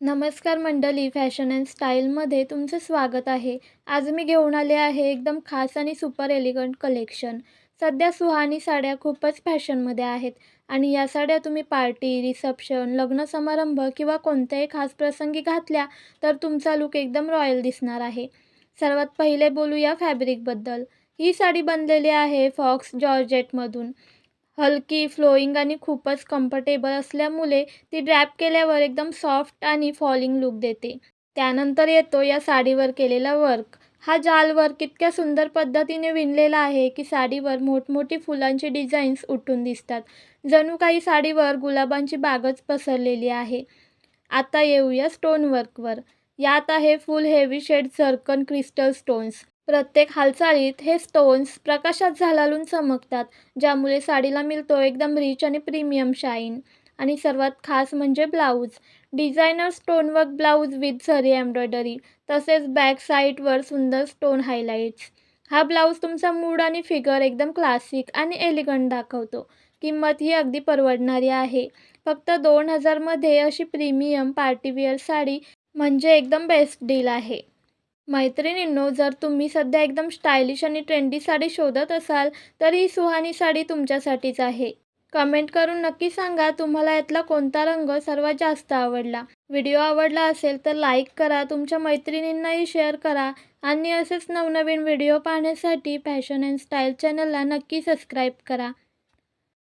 नमस्कार मंडळी fashion and स्टाईलमध्ये तुमचं स्वागत आहे. आज मी घेऊन आले आहे एकदम खास आणि सुपर एलिगंट कलेक्शन. सध्या सुहानी साड्या खूपच फॅशनमध्ये आहेत आणि या साड्या तुम्ही पार्टी रिसेप्शन लग्न समारंभ किंवा कोणत्याही खास प्रसंगी घातल्या तर तुमचा लुक एकदम रॉयल दिसणार आहे. सर्वात पहिले बोलूया फॅब्रिकबद्दल. ही साडी बनलेली आहे फॉक्स जॉर्जेटमधून. हलकी फ्लोईंग आणि खूपच कम्फर्टेबल असल्यामुळे ती ड्रॅप केल्यावर एकदम सॉफ्ट आणि फॉलिंग लुक देते. त्यानंतर येतो या साडीवर केलेला वर्क हा जाल वर्क इतक्या सुंदर पद्धतीने विणलेला आहे की साडीवर मोठमोठी फुलांची डिझाईन्स उठून दिसतात. जणू काही साडीवर गुलाबांची बागच पसरलेली आहे. आता येऊया स्टोन वर्कवर यात आहे full heavy shade zircon crystal stones प्रत्येक हालचालीत हे स्टोन्स प्रकाशात झालालून चमकतात ज्यामुळे साडीला मिळतो एकदम रिच आणि प्रीमियम शाईन आणि सर्वात खास म्हणजे blouse designer stonework blouse with zari embroidery तसेच बॅक साईडवर सुंदर स्टोन हायलाईट्स हा ब्लाऊज तुमचा मूड आणि फिगर एकदम क्लासिक आणि एलिगंट दाखवतो. किंमत ही अगदी परवडणारी आहे. फक्त दोन हजारमध्ये अशी प्रीमियम पार्टीवेअर साडी म्हणजे एकदम बेस्ट डील आहे. मैत्रिणींनो जर तुम्ही सध्या एकदम स्टायलिश आणि ट्रेंडी साडी शोधत असाल तर ही सुहानी साडी तुमच्यासाठीच आहे. कमेंट करून नक्की सांगा तुम्हाला यातला कोणता रंग सर्वात जास्त आवडला. व्हिडिओ आवडला असेल तर लाईक करा तुमच्या मैत्रिणींनाही शेअर करा आणि असेच नवनवीन व्हिडिओ पाहण्यासाठी फॅशन अँड स्टाईल चॅनलला नक्की सबस्क्राईब करा.